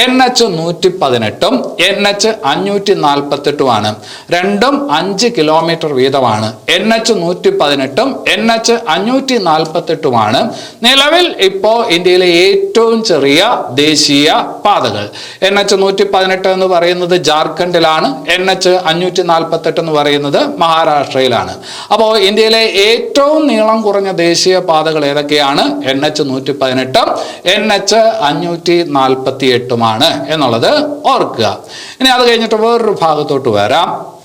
എൻ എച്ച് നൂറ്റി പതിനെട്ടും എൻ എച്ച് അഞ്ഞൂറ്റി നാൽപ്പത്തെട്ടുമാണ് രണ്ടും അഞ്ച് കിലോമീറ്റർ വീതമാണ്. എൻ എച്ച് നൂറ്റി പതിനെട്ടും എൻ എച്ച് അഞ്ഞൂറ്റി നാൽപ്പത്തെട്ടുമാണ് നിലവിൽ ഇപ്പോൾ ഇന്ത്യയിലെ ഏറ്റവും ചെറിയ ദേശീയ പാതകൾ. എൻ എച്ച് നൂറ്റി പതിനെട്ട് എന്ന് പറയുന്നത് ജാർഖണ്ഡിലാണ്. എൻ എച്ച് അഞ്ഞൂറ്റി നാൽപ്പത്തെട്ട് എന്ന് പറയുന്നത് മഹാരാഷ്ട്രയിലാണ്. അപ്പോൾ ഇന്ത്യയിലെ ഏറ്റവും നീളം കുറഞ്ഞ ദേശീയ പാതകൾ ഏതൊക്കെയാണ്? എൻ എച്ച് നൂറ്റി പതിനെട്ടും എൻ എച്ച് അഞ്ഞൂറ്റി നാൽപ്പത്തി എട്ടുമാണ് എന്നുള്ളത് ഓർക്കുക. ഇനി അത് കഴിഞ്ഞിട്ട് വേറൊരു ഭാഗത്തോട്ട് വരാം.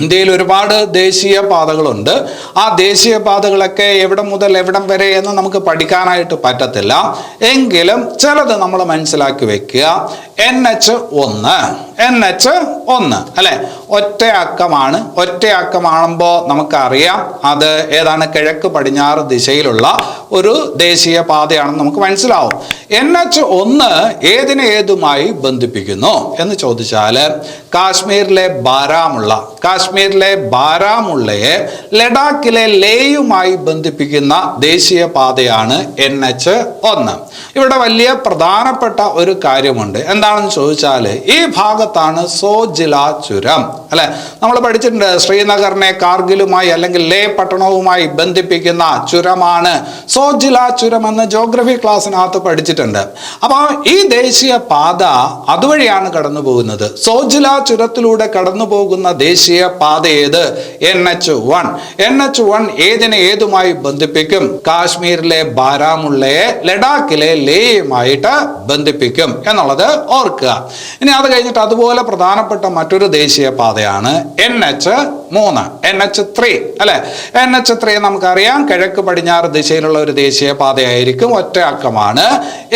ഇന്ത്യയിൽ ഒരുപാട് ദേശീയ പാതകളുണ്ട്. ആ ദേശീയ പാതകളൊക്കെ എവിടെ മുതൽ എവിടം വരെ എന്ന് നമുക്ക് പഠിക്കാനായിട്ട് പറ്റത്തില്ല. എങ്കിലും ചിലത് നമ്മൾ മനസ്സിലാക്കി വെക്കുക. എൻ എച്ച് ഒന്ന് എൻ എച്ച് ഒന്ന് അല്ലെ? ഒറ്റ അക്കമാണ് ഒറ്റ അക്കമാണുമ്പോൾ നമുക്കറിയാം അത് ഏതാണ്? കിഴക്ക് പടിഞ്ഞാറ് ദിശയിലുള്ള ഒരു ദേശീയ പാതയാണെന്ന് നമുക്ക് മനസ്സിലാവും. എൻ എച്ച് ഒന്ന് ഏതിനെ ഏതുമായി ബന്ധിപ്പിക്കുന്നു എന്ന് ചോദിച്ചാൽ കാശ്മീരിലെ ബാരാമുള്ള കാശ്മീരിലെ ബാരാമുള്ളയെ ലഡാക്കിലെ ലേയുമായി ബന്ധിപ്പിക്കുന്ന ദേശീയ പാതയാണ് എൻ എച്ച് ഒന്ന്. ഇവിടെ വലിയ പ്രധാനപ്പെട്ട ഒരു കാര്യമുണ്ട്. എന്താണെന്ന് ചോദിച്ചാൽ ഈ ഭാഗത്താണ് സോജില ചുരം. അല്ലെ? നമ്മൾ പഠിച്ചിട്ടുണ്ട് ശ്രീനഗറിനെ കാർഗിലുമായി അല്ലെങ്കിൽ ലേ പട്ടണവുമായി ബന്ധിപ്പിക്കുന്ന ചുരമാണ് സോജില ചുരം എന്ന് ജോഗ്രഫി ക്ലാസ്സിനകത്ത് പഠിച്ചിട്ടുണ്ട്. അപ്പോൾ ഈ ദേശീയ പാത അതുവഴിയാണ് കടന്നു പോകുന്നത് സോജില ചുരത്തിലൂടെ കടന്നു പോകുന്ന ദേശീയ പാത ഏത് N H one N H one ഏതിനെ ഏതുമായി ബന്ധിപ്പിക്കും? കാശ്മീരിലെ ബാരാമുള്ളയെ ലഡാക്കിലെ ലേയുമായിട്ട് ബന്ധിപ്പിക്കും എന്നുള്ളത് ഓർക്കുക. ഇനി അത് കഴിഞ്ഞിട്ട് അതുപോലെ പ്രധാനപ്പെട്ട മറ്റൊരു ദേശീയ പാതയാണ് എൻ എച്ച് മൂന്ന്. എൻ എച്ച് ത്രീ അല്ലെ? എൻ എച്ച് ത്രീ നമുക്കറിയാം. കിഴക്ക് പടിഞ്ഞാറ് ദിശയിലുള്ള ഒരു ദേശീയ പാതയായിരിക്കും ഒറ്റ അക്കമാണ്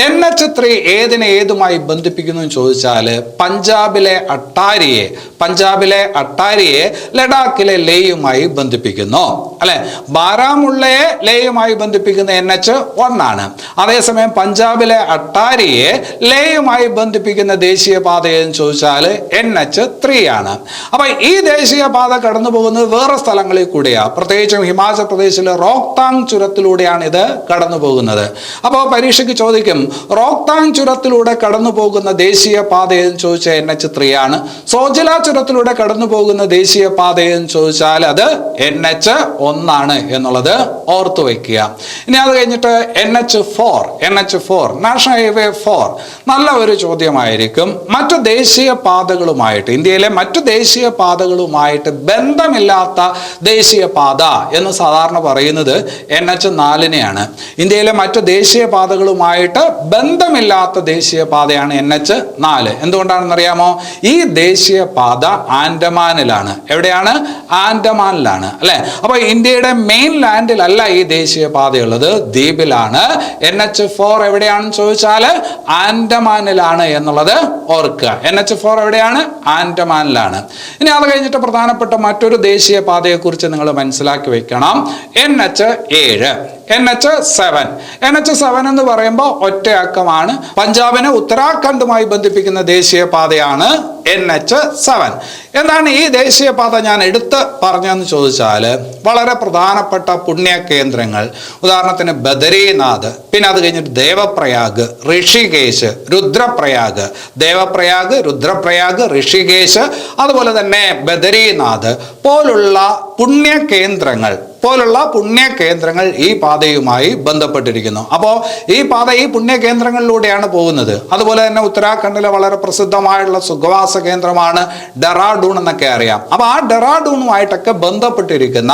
എൻ എച്ച് ത്രീ ഏതിനെ ഏതുമായി ബന്ധിപ്പിക്കുന്നു എന്ന് ചോദിച്ചാൽ പഞ്ചാബിലെ അട്ടാരിയെ പഞ്ചാബിലെ അട്ടാരിയെ ലഡാക്കിലെ ലേയുമായി ബന്ധിപ്പിക്കുന്നു. അല്ലെ? ബാരാമുള്ളയെ ലേയുമായി ബന്ധിപ്പിക്കുന്ന എൻ എച്ച് ഒന്നാണ്. അതേസമയം പഞ്ചാബിലെ അട്ടാരിയെ ലേയുമായി ബന്ധിപ്പിക്കുന്ന ദേശീയപാത എന്ന് ചോദിച്ചാൽ എൻ എച്ച് ത്രീ ആണ് അപ്പൊ ഈ ദേശീയപാത കടന്നു പോകുന്നത് വേറെ സ്ഥലങ്ങളിൽ കൂടിയാണ് പ്രത്യേകിച്ചും ഹിമാചൽ പ്രദേശിലെ റോക്താങ് ചുരത്തിലൂടെയാണ് ഇത് കടന്നു പോകുന്നത് അപ്പോൾ പരീക്ഷയ്ക്ക് ചോദിക്കും റോക്താങ് ചുരത്തിലൂടെ കടന്നു പോകുന്ന ദേശീയ പാത എന്ന് ചോദിച്ചാൽ എൻ എച്ച് ത്രീ ആണ് സോജില ചുരത്തിലൂടെ കടന്നു പോകുന്ന ദേശീയ പാത എന്ന് ചോദിച്ചാൽ അത് എൻ എച്ച് ഒന്നാണ് എന്നുള്ളത് ഓർത്തു വയ്ക്കുക. ഇനി അത് കഴിഞ്ഞിട്ട് N H four N H four national highway four നല്ല ഒരു ചോദ്യമായിരിക്കും. മറ്റു ദേശീയ പാതകളുമായിട്ട് ഇന്ത്യയിലെ മറ്റു ദേശീയ പാതകളുമായിട്ട് ബന്ധമില്ലാത്ത ദേശീയ പാത എന്ന് സാധാരണ പറയുന്നത് എൻ എച്ച് നാലിനെയാണ്. ഇന്ത്യയിലെ മറ്റു ദേശീയ പാതകളുമായിട്ട് ബന്ധമില്ലാത്ത ദേശീയ പാതയാണ് എൻ എച്ച് നാല്. എന്തുകൊണ്ടാണെന്ന് അറിയാമോ ഈ ദേശീയ പാത ആൻഡമാനിലാണ്. എവിടെയാണ്? ആൻഡമാനിലാണ് അല്ലേ? അപ്പോൾ ഇന്ത്യയുടെ മെയിൻ ലാൻഡിലല്ല ഈ ദേശീയ പാതയുള്ളത് ദ്വീപിലാണ്. എൻ എച്ച് ഫോർ എവിടെയാണെന്ന് ചോദിച്ചാൽ ആൻഡമാനിലാണ് എന്നുള്ളത് ഓർക്കുക. എൻ എച്ച് ഫോർ എവിടെയാണ്? ആൻഡമാനിലാണ്. ഇനി അത് കഴിഞ്ഞിട്ട് പ്രധാനപ്പെട്ട മറ്റൊരു ദേശീയ പാതയെക്കുറിച്ച് നിങ്ങൾ മനസ്സിലാക്കി വെക്കണം. എൻ എച്ച് ഏഴ്. N H seven N H seven എന്ന് പറയുമ്പോൾ ഒറ്റയക്കമാണ്. പഞ്ചാബിനെ ഉത്തരാഖണ്ഡുമായി ബന്ധിപ്പിക്കുന്ന ദേശീയപാതയാണ് എൻ എച്ച് സെവൻ എന്താണ് ഈ ദേശീയപാത ഞാൻ എടുത്ത് പറഞ്ഞതെന്ന് ചോദിച്ചാൽ വളരെ പ്രധാനപ്പെട്ട പുണ്യ കേന്ദ്രങ്ങൾ ഉദാഹരണത്തിന് ബദരീനാഥ് പിന്നെ അത് കഴിഞ്ഞിട്ട് ദേവപ്രയാഗ് ഋഷികേശ് രുദ്രപ്രയാഗ്. ദേവപ്രയാഗ് രുദ്രപ്രയാഗ് ഋഷികേശ് അതുപോലെ തന്നെ ബദരീനാഥ്. പോലുള്ള പുണ്യ കേന്ദ്രങ്ങൾ പോലുള്ള പുണ്യ കേന്ദ്രങ്ങൾ ഈ പാതയുമായി ബന്ധപ്പെട്ടിരിക്കുന്നു. അപ്പോൾ ഈ പാത ഈ പുണ്യ കേന്ദ്രങ്ങളിലൂടെയാണ് പോകുന്നത്. അതുപോലെ തന്നെ ഉത്തരാഖണ്ഡിലെ വളരെ പ്രസിദ്ധമായുള്ള സുഖവാസ കേന്ദ്രമാണ് ഡെറാഡൂൺ എന്നൊക്കെ അറിയാം. അപ്പോൾ ആ ഡെറാഡൂണുമായിട്ടൊക്കെ ബന്ധപ്പെട്ടിരിക്കുന്ന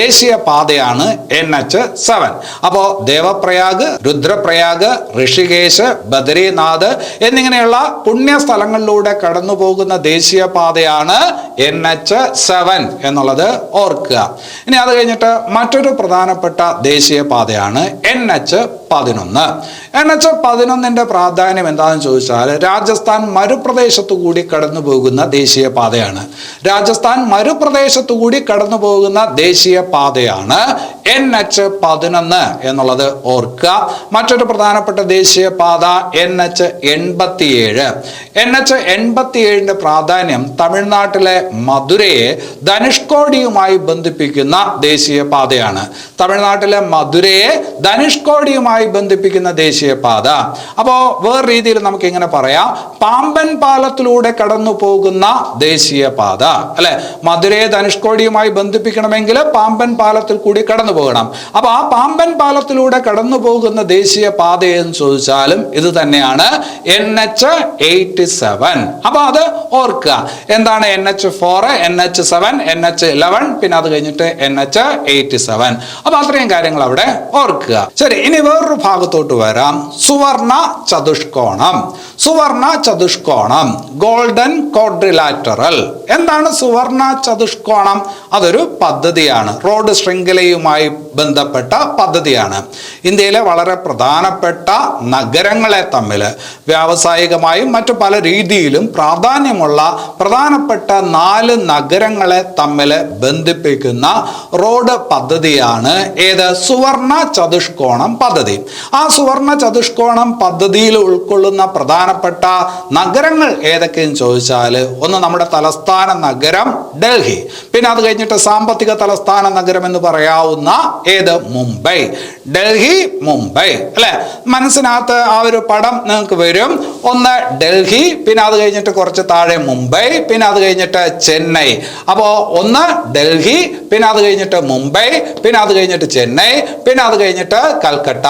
ദേശീയ പാതയാണ് എൻ എച്ച് സെവൻ. അപ്പോൾ ദേവപ്രയാഗ് രുദ്രപ്രയാഗ് ഋഷികേശ് ബദരീനാഥ് എന്നിങ്ങനെയുള്ള പുണ്യ സ്ഥലങ്ങളിലൂടെ കടന്നു പോകുന്ന ദേശീയ പാതയാണ് എൻ എച്ച് സെവൻ. എന്നുള്ളത് ഓർക്കുക. ഇനി അത് കഴിഞ്ഞിട്ട് മറ്റൊരു പ്രധാനപ്പെട്ട ദേശീയ പാതയാണ് എൻ എച്ച് പതിനൊന്ന്. എൻ എച്ച് പതിനൊന്നിന്റെ പ്രാധാന്യം എന്താണെന്ന് ചോദിച്ചാൽ രാജസ്ഥാൻ മരുപ്രദേശത്തു കൂടി കടന്നു പോകുന്ന ദേശീയ പാതയാണ്. രാജസ്ഥാൻ മരുപ്രദേശത്തു കൂടി കടന്നു പോകുന്ന ദേശീയ പാതയാണ് എൻ എച്ച് പതിനൊന്ന് എന്നുള്ളത് ഓർക്കുക. മറ്റൊരു പ്രധാനപ്പെട്ട ദേശീയ പാത എൻ എച്ച് എൺപത്തിയേഴ്. എൻ എച്ച് എൺപത്തിയേഴിന്റെ പ്രാധാന്യം തമിഴ്നാട്ടിലെ മധുരയെ ധനുഷ്കോടിയുമായി ബന്ധിപ്പിക്കുന്ന ദേശീയ പാതയാണ്. തമിഴ്നാട്ടിലെ മധുരയെ ധനുഷ്കോടിയുമായി ബന്ധിപ്പിക്കുന്ന ദേശീയ പാത അപ്പോൾ വേറെ രീതിയിൽ നമുക്ക് ഇങ്ങനെ പറയാം. പാമ്പൻ പാലത്തിലൂടെ കടന്നു പോകുന്ന ദേശീയപാത അല്ലെ? മധുരയെ ധനുഷ്കോടിയുമായി ബന്ധിപ്പിക്കണമെങ്കിൽ പാമ്പൻ പാലത്തിൽ കൂടി കടന്നു പോകണം. അപ്പൊ ആ പാമ്പൻ പാലത്തിലൂടെ കടന്നു പോകുന്ന ദേശീയ പാത എന്ന് ചോദിച്ചാലും ഇത് തന്നെയാണ് എൻ എച്ച് എയ്റ്റി സെവൻ അപ്പൊ അത് ഓർക്കുക. എന്താണ് N H four N H seven N H eleven പിന്നെ അത് കഴിഞ്ഞിട്ട് എൻ എച്ച് എയ്റ്റി സെവൻ അപ്പൊ അത്രയും കാര്യങ്ങൾ അവിടെ ഓർക്കുക. ശരി ഇനി വേറൊരു ഭാഗത്തോട്ട് വരാം. സുവർണ ചതുഷ്കോണം. സുവർണ ചതുഷ്കോണം. ഗോൾഡൻ കോഡ്രിലാറ്ററൽ എന്താണ് സുവർണ ചതുഷ്കോണം? അതൊരു പദ്ധതിയാണ്. റോഡ് ശൃംഖലയുമായി ബന്ധപ്പെട്ട പദ്ധതിയാണ്. ഇന്ത്യയിലെ വളരെ പ്രധാനപ്പെട്ട നഗരങ്ങളെ തമ്മിൽ വ്യാവസായികമായും മറ്റു പല രീതിയിലും പ്രാധാന്യമുള്ള പ്രധാനപ്പെട്ട നാല് നഗരങ്ങളെ തമ്മിൽ ബന്ധിപ്പിക്കുന്ന റോഡ് പദ്ധതിയാണ്. ഏത്? സുവർണ ചതുഷ്കോണം പദ്ധതി. ആ സുവർണ ചതുഷ്കോണം പദ്ധതിയിൽ ഉൾക്കൊള്ളുന്ന പ്രധാനപ്പെട്ട നഗരങ്ങൾ ഏതൊക്കെയെന്ന് ചോദിച്ചാൽ ഒന്ന് നമ്മുടെ തലസ്ഥാന നഗരം ഡൽഹി. പിന്നെ അത് കഴിഞ്ഞിട്ട് സാമ്പത്തിക തലസ്ഥാന നഗരം എന്ന് പറയാവുന്ന ഏത്? മുംബൈ. ഡൽഹി മുംബൈ. അല്ലെ? മനസ്സിനകത്ത് ആ ഒരു പടം നിങ്ങൾക്ക് വരും. ഒന്ന് ഡൽഹി പിന്നെ അത് കഴിഞ്ഞിട്ട് കുറച്ച് താഴെ മുംബൈ പിന്നെ അത് കഴിഞ്ഞിട്ട് ചെന്നൈ. അപ്പോൾ ഒന്ന് ഡൽഹി പിന്നെ അത് കഴിഞ്ഞിട്ട് മുംബൈ പിന്നെ അത് കഴിഞ്ഞിട്ട് ചെന്നൈ പിന്നെ അത് കഴിഞ്ഞിട്ട് കൽക്കട്ട.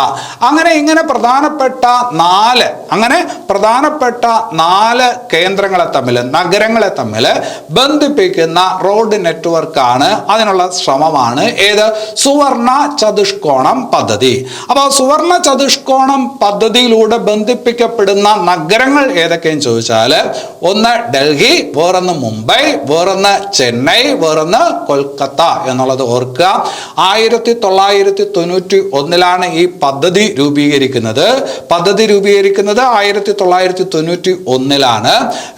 അങ്ങനെ ഇങ്ങനെ പ്രധാനപ്പെട്ട നാല് അങ്ങനെ പ്രധാനപ്പെട്ട നാല് കേന്ദ്രങ്ങളെ തമ്മിൽ നഗരങ്ങളെ തമ്മിൽ ബന്ധിപ്പിക്കുന്ന റോഡ് നെറ്റ്വർക്കാണ് അതിനുള്ള ശ്രമമാണ്. ഏത്? സുവർണ ചതുഷ്കോണം പദ്ധതി. അപ്പോൾ സുവർണ ചതുഷ്കോണം പദ്ധതിയിലൂടെ ബന്ധിപ്പിക്കപ്പെടുന്ന നഗരങ്ങൾ ഏതൊക്കെയെന്ന് ചോദിച്ചാൽ ഒന്ന് ഡൽഹി വേറൊന്ന് മുംബൈ വേറൊന്ന് ചെന്നൈ വേറൊന്ന് കൊൽക്കത്ത എന്നുള്ളത് ഓർക്കുക. ആയിരത്തി തൊള്ളായിരത്തി തൊണ്ണൂറ്റി ഒന്നിലാണ് ഈ പദ്ധതി രൂപീകരിക്കുന്നത്. പദ്ധതി രൂപീകരിക്കുന്നത് ആയിരത്തി തൊള്ളായിരത്തി തൊണ്ണൂറ്റി ഒന്നിലാണ്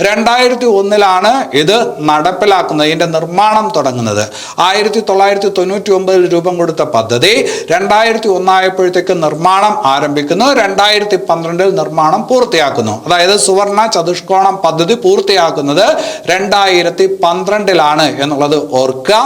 രണ്ടായിരത്തി ഒന്നിലാണ് ഇത് നടപ്പിലാക്കുന്നത് ഇതിന്റെ നിർമ്മാണം തുടങ്ങുന്നത്. ആയിരത്തി തൊള്ളായിരത്തി തൊണ്ണൂറ്റി ഒമ്പതിൽ രൂപം കൊടുത്ത പദ്ധതി രണ്ടായിരത്തി ഒന്നായപ്പോഴത്തേക്ക് നിർമ്മാണം ആരംഭിക്കുന്നു. രണ്ടായിരത്തി പന്ത്രണ്ടിൽ നിർമ്മാണം പൂർത്തിയാക്കുന്നു. അതായത് സുവർണ ചതുഷ്കോണം പദ്ധതി പൂർത്തിയാക്കുന്നത് രണ്ടായിരത്തി പന്ത്രണ്ടിലാണ് എന്നുള്ളത് ഓർക്കുക.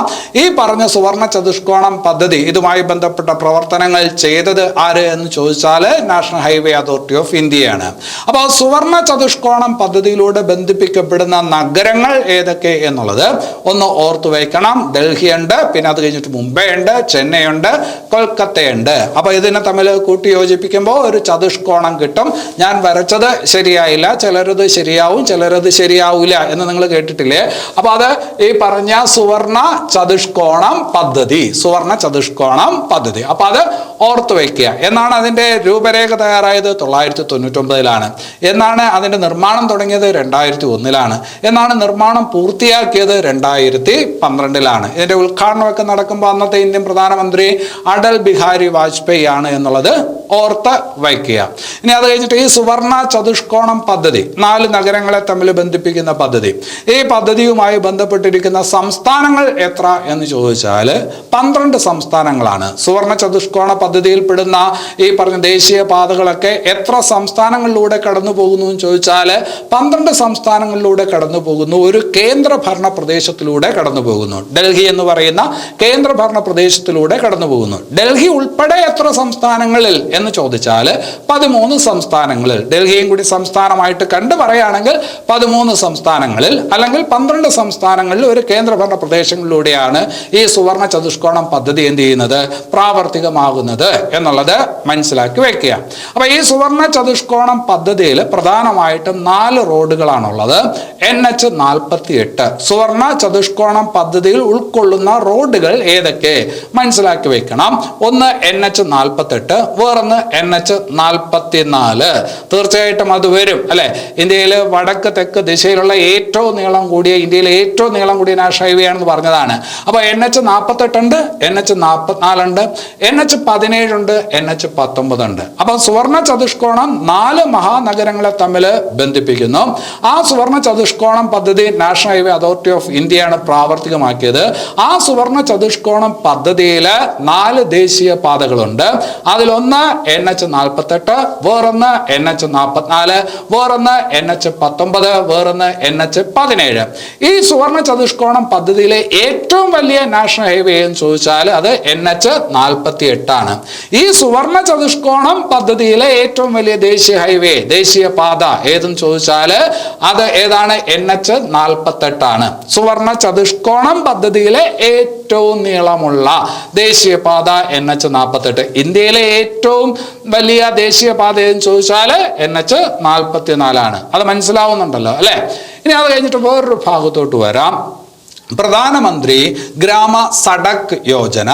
ഈ പറഞ്ഞ സുവർണ ചതുഷ്കോണം പദ്ധതി ഇതുമായി ബന്ധപ്പെട്ട പ്രവർത്തനങ്ങൾ ചെയ്തത് ആര് എന്ന് ചോദിച്ചാൽ നാഷണൽ ഹൈവേ അതോറിറ്റി ഓഫ് ഇന്ത്യയാണ് അപ്പോൾ സുവർണ ചതുഷ്കോണം പദ്ധതിയിലൂടെ ബന്ധിപ്പിക്കപ്പെടുന്ന നഗരങ്ങൾ ഏതൊക്കെ എന്നുള്ളത് ഒന്ന് ഓർത്തു വയ്ക്കണം. ഡൽഹി ഉണ്ട് പിന്നെ അത് കഴിഞ്ഞിട്ട് മുംബൈ ഉണ്ട് ചെന്നൈ ഉണ്ട് കൊൽക്കത്തയുണ്ട്. അപ്പോൾ ഇതിനെ തമ്മിൽ കൂട്ടി യോജിപ്പിക്കുമ്പോൾ ഒരു ചതുഷ്കോണം കിട്ടും. ഞാൻ വരച്ചത് ശരിയായില്ല ചിലരത് ശരിയാവും ചിലരത് ശരിയാവില്ല എന്ന് നിങ്ങൾ കേട്ടിട്ടില്ലേ? അപ്പോൾ അത് ഈ പറഞ്ഞ സുവർണ ചതുഷ്കോണം പദ്ധതി സുവർണ ചതുഷ്കോണം പദ്ധതി. അപ്പോൾ അത് ഓർത്തു വയ്ക്കുക. എന്നാണ് അതിന്റെ രൂപരേഖ? തയ്യാറായത് തൊള്ളായിരത്തി തൊണ്ണൂറ്റൊമ്പതിലാണ് എന്നാണ് അതിന്റെ നിർമ്മാണം തുടങ്ങിയത് രണ്ടായിരത്തി ഒന്നിലാണ് എന്നാണ് നിർമ്മാണം പൂർത്തിയാക്കിയത് രണ്ടായിരത്തി പന്ത്രണ്ടിലാണ് ഇതിന്റെ ഉദ്ഘാടനമൊക്കെ നടക്കുമ്പോൾ അന്നത്തെ ഇന്ത്യൻ പ്രധാനമന്ത്രി അടൽ ബിഹാരി വാജ്പേയി ആണ് എന്നുള്ളത് ഓർത്ത് വയ്ക്കുക. ഇനി അത് കഴിഞ്ഞിട്ട് ഈ സുവർണ ചതുഷ്കോണം പദ്ധതി നാല് നഗരങ്ങളെ തമ്മിൽ ബന്ധിപ്പിക്കുന്ന പദ്ധതി. ഈ പദ്ധതിയുമായി ബന്ധപ്പെട്ടിരിക്കുന്ന സംസ്ഥാനങ്ങൾ എത്ര എന്ന് ചോദിച്ചാൽ പന്ത്രണ്ട് സംസ്ഥാനങ്ങളാണ്. സുവർണ ചതുഷ്കോണ പദ്ധതിയിൽ പെടുന്ന ഈ പറഞ്ഞ ദേശീയ പാതകളൊക്കെ എത്ര സംസ്ഥാനങ്ങളിലൂടെ കടന്നു പോകുന്നു എന്ന് ചോദിച്ചാൽ പന്ത്രണ്ട് സംസ്ഥാനങ്ങളിലൂടെ കടന്നു പോകുന്നു. ഒരു കേന്ദ്ര ഭരണ പ്രദേശത്തിലൂടെ കടന്നു പോകുന്നു. ഡൽഹി എന്ന് പറയുന്ന കേന്ദ്ര ഭരണ പ്രദേശത്തിലൂടെ കടന്നു പോകുന്നു. ഡൽഹി ഉൾപ്പെടെ എത്ര സംസ്ഥാനങ്ങളിൽ എന്ന് ചോദിച്ചാൽ പതിമൂന്ന് സംസ്ഥാനങ്ങളിൽ ഡൽഹിയും കൂടി സംസ്ഥാനമായിട്ട് കണ്ടു പറയുകയാണെങ്കിൽ പതിമൂന്ന് സംസ്ഥാനങ്ങളിൽ അല്ലെങ്കിൽ പന്ത്രണ്ട് സംസ്ഥാനങ്ങളിൽ ഒരു കേന്ദ്രഭരണ പ്രദേശങ്ങളിലൂടെയാണ് ഈ സുവർണ ചതുഷ്കോണം പദ്ധതി എന്ത് ചെയ്യുന്നത്? പ്രാവർത്തികമാകുന്നത് എന്നുള്ളത് മനസ്സിലാക്കി വയ്ക്കുക അപ്പോൾ ഈ സുവർണ ചതുഷ്കോണം പദ്ധതിയിൽ പ്രധാനമായിട്ടും നാല് റോഡുകളാണുള്ളത്. എൻ എച്ച് നാൽപ്പത്തി എട്ട് സുവർണ ചതുഷ്കോണം പദ്ധതിയിൽ ഉൾക്കൊള്ളുന്ന റോഡുകൾ ഏതൊക്കെ? മനസ്സിലാക്കി വെക്കണം. ഒന്ന് എൻ എച്ച് നാൽപ്പത്തെട്ട് വേറൊന്ന് എൻ എച്ച് നാൽപ്പത്തി നാല് തീർച്ചയായിട്ടും അത് വരും അല്ലെ? ഇന്ത്യയിൽ വടക്ക് തെക്ക് ദിശയിലുള്ള ഏറ്റവും നീളം കൂടിയ ഇന്ത്യയിലെ ഏറ്റവും നീളം കൂടിയ നാഷണൽ ഹൈവേ ആണെന്ന് പറഞ്ഞതാണ്. അപ്പോൾ എൻ എച്ച് നാൽപ്പത്തെട്ടുണ്ട് എൻ എച്ച് നാൽപ്പത്തിനാലുണ്ട് എൻ എച്ച് പതിനേഴുണ്ട് എൻ എച്ച് പത്തൊമ്പതുണ്ട്. അപ്പോൾ സുവർണ ചതുഷ്കോണം നാല് മഹാനഗരങ്ങളെ തമ്മിൽ ബന്ധിപ്പിക്കുന്നു. ആ സുവർണ ചതുഷ്കോണം പദ്ധതി നാഷണൽ ഹൈവേ അതോറിറ്റി ഓഫ് ഇന്ത്യയാണ് പ്രാവർത്തികമാക്കിയത്. ആ സുവർണ ചതുഷ്കോണം പദ്ധതിയിൽ നാല് ദേശീയ പാതകളുണ്ട്. അതിലൊന്ന് എൻ എച്ച് നാൽപ്പത്തെട്ട് വേറൊന്ന് എൻ എച്ച് നാൽപ്പത്തിനാല് വേറൊന്ന് എൻ എച്ച് പത്തൊമ്പത് വേറൊന്ന് എൻ എച്ച് പതിനേഴ്. ഈ സുവർണ ചതുഷ്കോണം പദ്ധതിയിലെ ഏറ്റവും വലിയ നാഷണൽ ഹൈവേ എന്ന് ചോദിച്ചാൽ അത് എൻ എച്ച് നാൽപ്പത്തി എട്ടാണ് ഈ സുവർണ ചതുഷ്കോണം പദ്ധതിയിലെ ഏറ്റവും വലിയ ദേശീയ ഹൈവേ ദേശീയ പാത ഏതെന്ന് ചോദിച്ചാൽ അത് ഏതാണ്? എൻ എച്ച് നാൽപ്പത്തെട്ടാണ് സുവർണ ചതുഷ്കോണം പദ്ധതിയിലെ ഏറ്റവും നീളമുള്ള ദേശീയപാത എൻ എച്ച് നാൽപ്പത്തെട്ട് ഇന്ത്യയിലെ ഏറ്റവും വലിയ ദേശീയപാത ഏതെന്ന് ചോദിച്ചാൽ എൻ എച്ച് നാൽപ്പത്തിനാലാണ്. അത് മനസ്സിലാവുന്നുണ്ടല്ലോ അല്ലേ? ഇനി അത് കഴിഞ്ഞിട്ട് വേറൊരു ഭാഗത്തോട്ട് വരാം. പ്രധാനമന്ത്രി ഗ്രാമ സഡക് യോജന.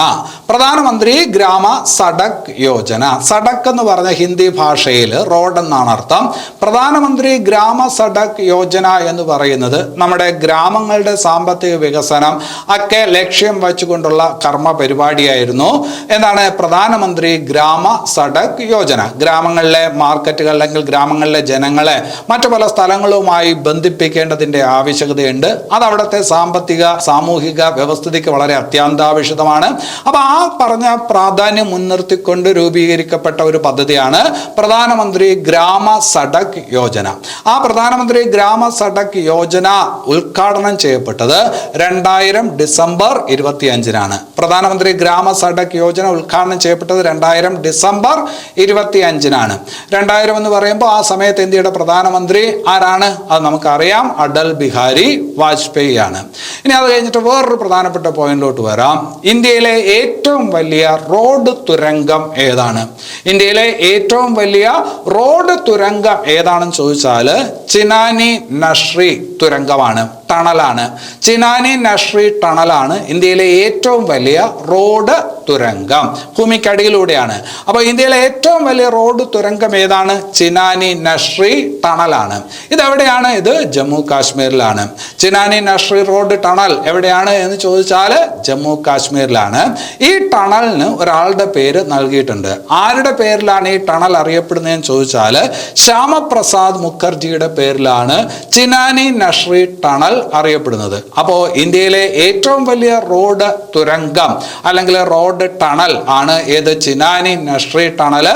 പ്രധാനമന്ത്രി ഗ്രാമ സഡക് യോജന. സഡക് എന്ന് പറഞ്ഞ ഹിന്ദി ഭാഷയിൽ റോഡ് എന്നാണ് അർത്ഥം. പ്രധാനമന്ത്രി ഗ്രാമ സഡക് യോജന എന്ന് പറയുന്നത് നമ്മുടെ ഗ്രാമങ്ങളുടെ സാമ്പത്തിക വികസനം ഒക്കെ ലക്ഷ്യം വെച്ചുകൊണ്ടുള്ള കർമ്മ പരിപാടിയായിരുന്നു. എന്താണ് പ്രധാനമന്ത്രി ഗ്രാമ സഡക് യോജന. ഗ്രാമങ്ങളിലെ മാർക്കറ്റുകൾ അല്ലെങ്കിൽ ഗ്രാമങ്ങളിലെ ജനങ്ങളെ മറ്റു പല സ്ഥലങ്ങളുമായി ബന്ധിപ്പിക്കേണ്ടതിന്റെ ആവശ്യകതയുണ്ട്. അത് അവിടുത്തെ സാമ്പത്തിക സാമൂഹിക വ്യവസ്ഥിതിക്ക് വളരെ അത്യന്താപേക്ഷിതമാണ്. അപ്പോൾ ആ പറഞ്ഞ പ്രാധാന്യം മുൻനിർത്തിക്കൊണ്ട് രൂപീകരിക്കപ്പെട്ട ഒരു പദ്ധതിയാണ് പ്രധാനമന്ത്രി ഗ്രാമ സഡക് യോജന. ആ പ്രധാനമന്ത്രി ഗ്രാമ സഡക് യോജന ഉദ്ഘാടനം ചെയ്യപ്പെട്ടത് രണ്ടായിരം ഡിസംബർ ഇരുപത്തി അഞ്ചിനാണ് പ്രധാനമന്ത്രി ഗ്രാമ സഡക് യോജന ഉദ്ഘാടനം ചെയ്യപ്പെട്ടത് രണ്ടായിരം ഡിസംബർ ഇരുപത്തി അഞ്ചിനാണ് രണ്ടായിരം എന്ന് പറയുമ്പോൾ ആ സമയത്ത് ഇന്ത്യയുടെ പ്രധാനമന്ത്രി? ആരാണ്? അത് നമുക്കറിയാം. അടൽ ബിഹാരി വാജ്പേയി ആണ് ഇനി അത് കഴിഞ്ഞിട്ട് വേറൊരു പ്രധാനപ്പെട്ട പോയിന്റിലോട്ട് വരാം. ഇന്ത്യയിലെ ഏറ്റവും വലിയ റോഡ് തുരങ്കം ഏതാണ്? ഇന്ത്യയിലെ ഏറ്റവും വലിയ റോഡ് തുരങ്കം ഏതാണെന്ന് ചോദിച്ചാൽ ചിനാനി നഷ്രി തുരങ്കമാണ്. ടണലാണ് ചിനാനി നഷ്രി ടണലാണ് ഇന്ത്യയിലെ ഏറ്റവും വലിയ റോഡ് തുരങ്കം. ഭൂമിക്കടിയിലൂടെയാണ്. അപ്പോൾ ഇന്ത്യയിലെ ഏറ്റവും വലിയ റോഡ് തുരങ്കം ഏതാണ്? ചിനാനി നഷ്രി ടണലാണ് ഇതെവിടെയാണ്? ഇത് ജമ്മു കാശ്മീരിലാണ്. ചിനാനി നഷ്രി റോഡ് ടണൽ എവിടെയാണ് എന്ന് ചോദിച്ചാൽ ജമ്മു കാശ്മീരിലാണ്. ഈ ടണലിന് ഒരാളുടെ പേര് നൽകിയിട്ടുണ്ട്. ആരുടെ പേരിലാണ് ഈ ടണൽ അറിയപ്പെടുന്നതെന്ന് ചോദിച്ചാൽ ശ്യാമപ്രസാദ് മുഖർജിയുടെ പേരിലാണ് ചിനാനി നഷ്രി ടണൽ അറിയപ്പെടുന്നത്. അപ്പോൾ ഇന്ത്യയിലെ ഏറ്റവും വലിയ റോഡ് തുരങ്കം അല്ലെങ്കിൽ റോഡ് ടണൽ ആണ് ഏത്? ചിനാനി നഷ്രി ടണൽ.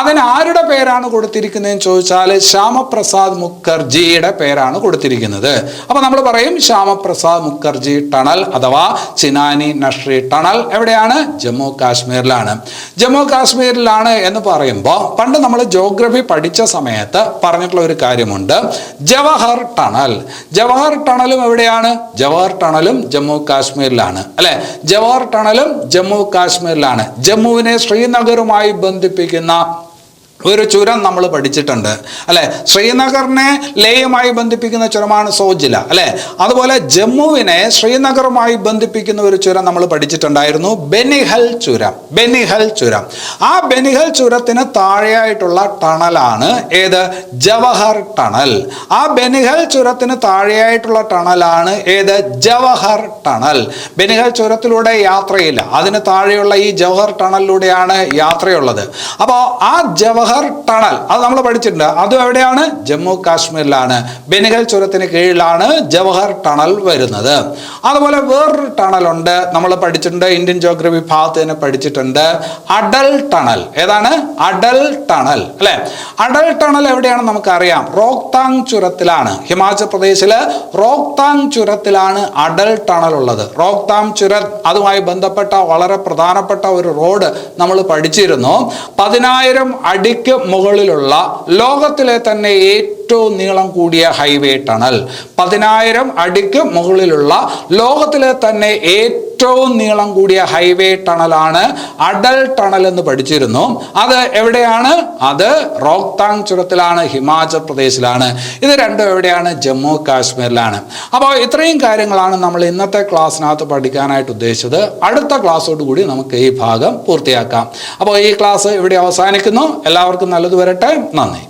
അതിന് ആരുടെ പേരാണ് കൊടുത്തിരിക്കുന്നതെന്ന് ചോദിച്ചാൽ ശ്യാമപ്രസാദ് മുഖർജിയുടെ പേരാണ് കൊടുത്തിരിക്കുന്നത്. അപ്പോൾ നമ്മൾ പറയും ശ്യാമപ്രസാദ് മുഖർജി ടണൽ അഥവാ ചിനാനി നഷ്രി ടണൽ എവിടെയാണ്? ജമ്മു കാശ്മീരിലാണ്. ജമ്മു കാശ്മീരിലാണ് എന്ന് പറയുമ്പോൾ പണ്ട് നമ്മൾ ജോഗ്രഫി പഠിച്ച സമയത്ത് പറഞ്ഞിട്ടുള്ള ഒരു കാര്യമുണ്ട്. ജവഹർ ടണൽ. ജവഹർ ടണലും എവിടെയാണ്? ജവാർ ടണലും ജമ്മു കാശ്മീരിലാണ്. അല്ലെ? ജവാർ ടണലും ജമ്മു കാശ്മീരിലാണ്. ജമ്മുവിനെ ശ്രീനഗറുമായി ബന്ധിപ്പിക്കുന്ന ഒരു ചുരം നമ്മൾ പഠിച്ചിട്ടുണ്ട് അല്ലെ? ശ്രീനഗറിനെ ലേയുമായി ബന്ധിപ്പിക്കുന്ന ചുരമാണ് സോജില അല്ലെ? അതുപോലെ ജമ്മുവിനെ ശ്രീനഗറുമായി ബന്ധിപ്പിക്കുന്ന ഒരു ചുരം നമ്മൾ പഠിച്ചിട്ടുണ്ടായിരുന്നു ബെനിഹൽ ചുരം ബെനിഹൽ ചുരം. ആ ബെനിഹൽ ചുരത്തിന് താഴെയായിട്ടുള്ള ടണലാണ് ഏത്? ജവഹർ ടണൽ. ആ ബെനിഹൽ ചുരത്തിന് താഴെയായിട്ടുള്ള ടണലാണ് ഏത്? ജവഹർ ടണൽ. ബെനിഹൽ ചുരത്തിലൂടെ യാത്രയില്ല അതിന് താഴെയുള്ള ഈ ജവഹർ ടണലിലൂടെയാണ് യാത്രയുള്ളത്. അപ്പോൾ ആ ജവഹർ ടണൽ അത് നമ്മൾ പഠിച്ചിട്ടുണ്ട്. അതും എവിടെയാണ്? ജമ്മു കാശ്മീരിലാണ്. ബെനിഗൽ ചുരത്തിന് കീഴിലാണ് ജവഹർ ടണൽ വരുന്നത്. അതുപോലെ വേറൊരു ഉണ്ട്. നമ്മൾ പഠിച്ചിട്ടുണ്ട്. ഇന്ത്യൻ ജോഗ്രഫി ഭാഗത്ത് തന്നെ പഠിച്ചിട്ടുണ്ട്. അടൽ ടണൽ ഏതാണ്? അടൽ ടണൽ അല്ലെ? അടൽ ടണൽ എവിടെയാണ് നമുക്കറിയാം. റോക്താങ് ചുരത്തിലാണ്. ഹിമാചൽ പ്രദേശിൽ റോക്താങ് ചുരത്തിലാണ് അടൽ ടണൽ ഉള്ളത്. റോക്താങ് ചുരം. അതുമായി ബന്ധപ്പെട്ട വളരെ പ്രധാനപ്പെട്ട ഒരു റോഡ് നമ്മൾ പഠിച്ചിരുന്നു. പതിനായിരം അടിക്ക് മുകളിലുള്ള ലോകത്തിലെ തന്നെ ഏറ്റവും നീളം കൂടിയ ഹൈവേ ടണൽ പതിനായിരം അടിക്ക് മുകളിലുള്ള ലോകത്തിലെ തന്നെ ഏറ്റവും നീളം കൂടിയ ഹൈവേ ടണലാണ് അടൽ ടണൽ എന്ന് പഠിച്ചിരുന്നു. അത് എവിടെയാണ്? അത് റോക്താങ് ചുരത്തിലാണ് ഹിമാചൽ പ്രദേശിലാണ്. ഇത് രണ്ടും എവിടെയാണ്? ജമ്മു കാശ്മീരിലാണ്. അപ്പോൾ ഇത്രയും കാര്യങ്ങളാണ് നമ്മൾ ഇന്നത്തെ ക്ലാസ്സിനകത്ത് പഠിക്കാനായിട്ട് ഉദ്ദേശിച്ചത്. അടുത്ത ക്ലാസ്സോട് കൂടി നമുക്ക് ഈ ഭാഗം പൂർത്തിയാക്കാം. അപ്പോൾ ഈ ക്ലാസ് ഇവിടെ അവസാനിക്കുന്നു. എല്ലാവർക്കും നല്ലത് വരട്ടെ. നന്ദി.